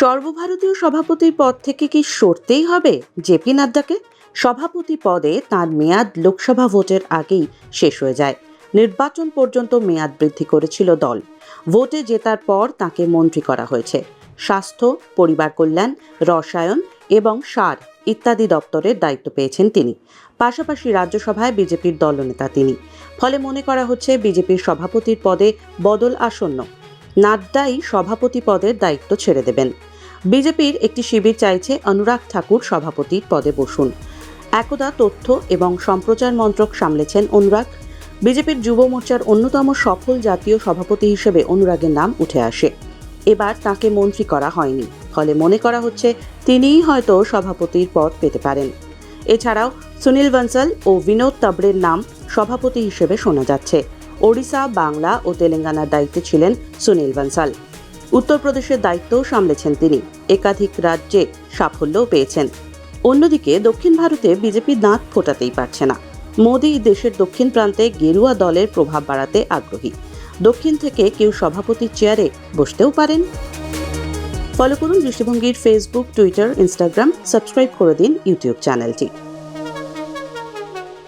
সর্বভারতীয় সভাপতির পদ থেকে কি সরতেই হবে? জেপি নাড্ডাকে সভাপতি পদে তার মেয়াদ লোকসভা ভোটের আগেই শেষ হয়ে যায়। নির্বাচন পর্যন্ত মেয়াদ বৃদ্ধি করেছিল দল। ভোটে জেতার পর তাকে মন্ত্রী করা হয়েছে। স্বাস্থ্য, পরিবার কল্যাণ, রসায়ন এবং সার ইত্যাদি দপ্তরের দায়িত্ব পেয়েছেন তিনি। পাশাপাশি রাজ্যসভায় বিজেপির দলনেতা তিনি। ফলে মনে করা হচ্ছে বিজেপির সভাপতির পদে বদল আসন্ন। নাড্ডাই সভাপতি পদের দায়িত্ব ছেড়ে দেবেন। বিজেপির একটি শিবির চাইছে অনুরাগ ঠাকুর সভাপতির পদে বসুন। একদা তথ্য এবং সম্প্রচার মন্ত্রক সামলেছেন অনুরাগ। বিজেপির যুব মোর্চার অন্যতম সফল জাতীয় সভাপতি হিসেবে অনুরাগের নাম উঠে আসে। এবার তাকে মন্ত্রী করা হয়নি। ফলে মনে করা হচ্ছে তিনিই হয়তো সভাপতির পদ পেতে পারেন। এছাড়াও সুনীল বনসল ও বিনোদ তাবড়ের নাম সভাপতি হিসেবে শোনা যাচ্ছে। ওড়িশা, বাংলা ও তেলেঙ্গানার দায়িত্বে ছিলেন সুনীল বনসাল। উত্তরপ্রদেশের দায়িত্বও সামলেছেন তিনি। একাধিক রাজ্যে সাফল্যও পেয়েছেন। অন্যদিকে দক্ষিণ ভারতে বিজেপি দাঁত ফোটাতেই পারছে না। মোদী দেশের দক্ষিণ প্রান্তে গেরুয়া দলের প্রভাব বাড়াতে আগ্রহী। দক্ষিণ থেকে কেউ সভাপতির চেয়ারে বসতেও পারেন। ফলো করুন দৃষ্টিভঙ্গির ফেসবুক টুইটার ইনস্টাগ্রাম সাবস্ক্রাইব করে দিন ইউটিউব চ্যানেলটি।